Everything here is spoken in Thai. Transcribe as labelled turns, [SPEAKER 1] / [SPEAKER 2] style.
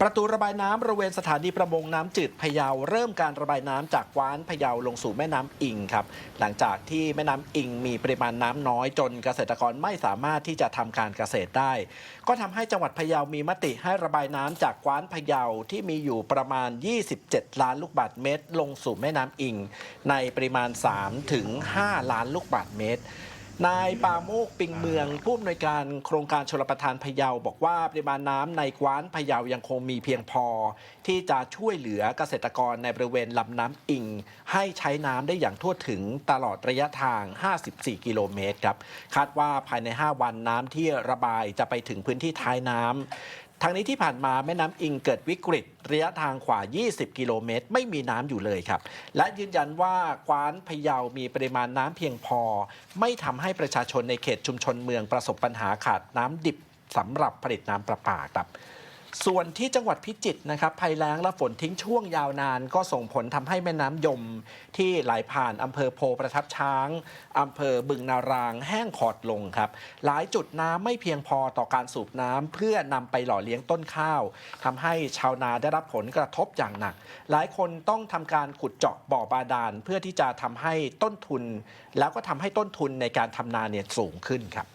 [SPEAKER 1] ประตูระบายน้ำบริเวณสถานีประมงน้ำจืดพะเยาเริ่มการระบายน้ำจากกว้านพะเยาลงสู่แม่น้ำอิงครับ หลังจากที่แม่น้ำอิงมีปริมาณน้ำน้อยจนเกษตรกรไม่สามารถที่จะทำการเกษตรได้ ก็ทำให้จังหวัดพะเยามีมติให้ระบายน้ำจากกว้านพะเยาที่มีอยู่ประมาณ 27 ล้านลูกบาศก์เมตร ลงสู่แม่น้ำอิง ในปริมาณ3ถึง5ล้านลูกบาศก์เมตร นายปาโมกปิงเมืองผู้อำนวยการโครงการชลประทานพะเยาบอกว่าปริมาณน้ำในกว้านพะเยายังคงมีเพียงพอ ที่จะช่วยเหลือเกษตรกรในบริเวณลำน้ำอิง ให้ใช้น้ำได้อย่างทั่วถึงตลอดระยะทาง 54 กิโลเมตรครับ คาดว่าภายใน 5 วันน้ำที่ระบายจะไปถึงพื้นที่ท้ายน้ำ ทางนี้ที่ผ่านมาแม่น้ำอิงเกิดวิกฤต ระยะทางกว่า 20 กิโลเมตร ไม่มีน้ำอยู่เลยครับ และยืนยันว่ากว้านพะเยามีปริมาณน้ำเพียงพอ ไม่ทำให้ประชาชนในเขตชุมชนเมืองประสบปัญหาขาดน้ำดิบสำหรับผลิตน้ำประปาครับ ส่วนที่จังหวัดพิจิตรนะครับภัยแล้งและฝนทิ้งช่วงยาวนาน ก็ส่งผลทำให้แม่น้ำยม ที่ไหลผ่านอำเภอโพประทับช้างอำเภอบึงนาราง แห้งขอดลงครับ หลายจุดน้ำไม่เพียงพอต่อการสูบน้ำเพื่อนำไปหล่อเลี้ยงต้นข้าวทำให้ชาวนาได้รับผลกระทบอย่างหนัก หลายคนต้องทำการขุดเจาะบ่อบาดาลเพื่อที่จะทำให้ต้นทุน แล้วก็ทำให้ต้นทุนในการทำนาเนี่ยสูงขึ้นครับ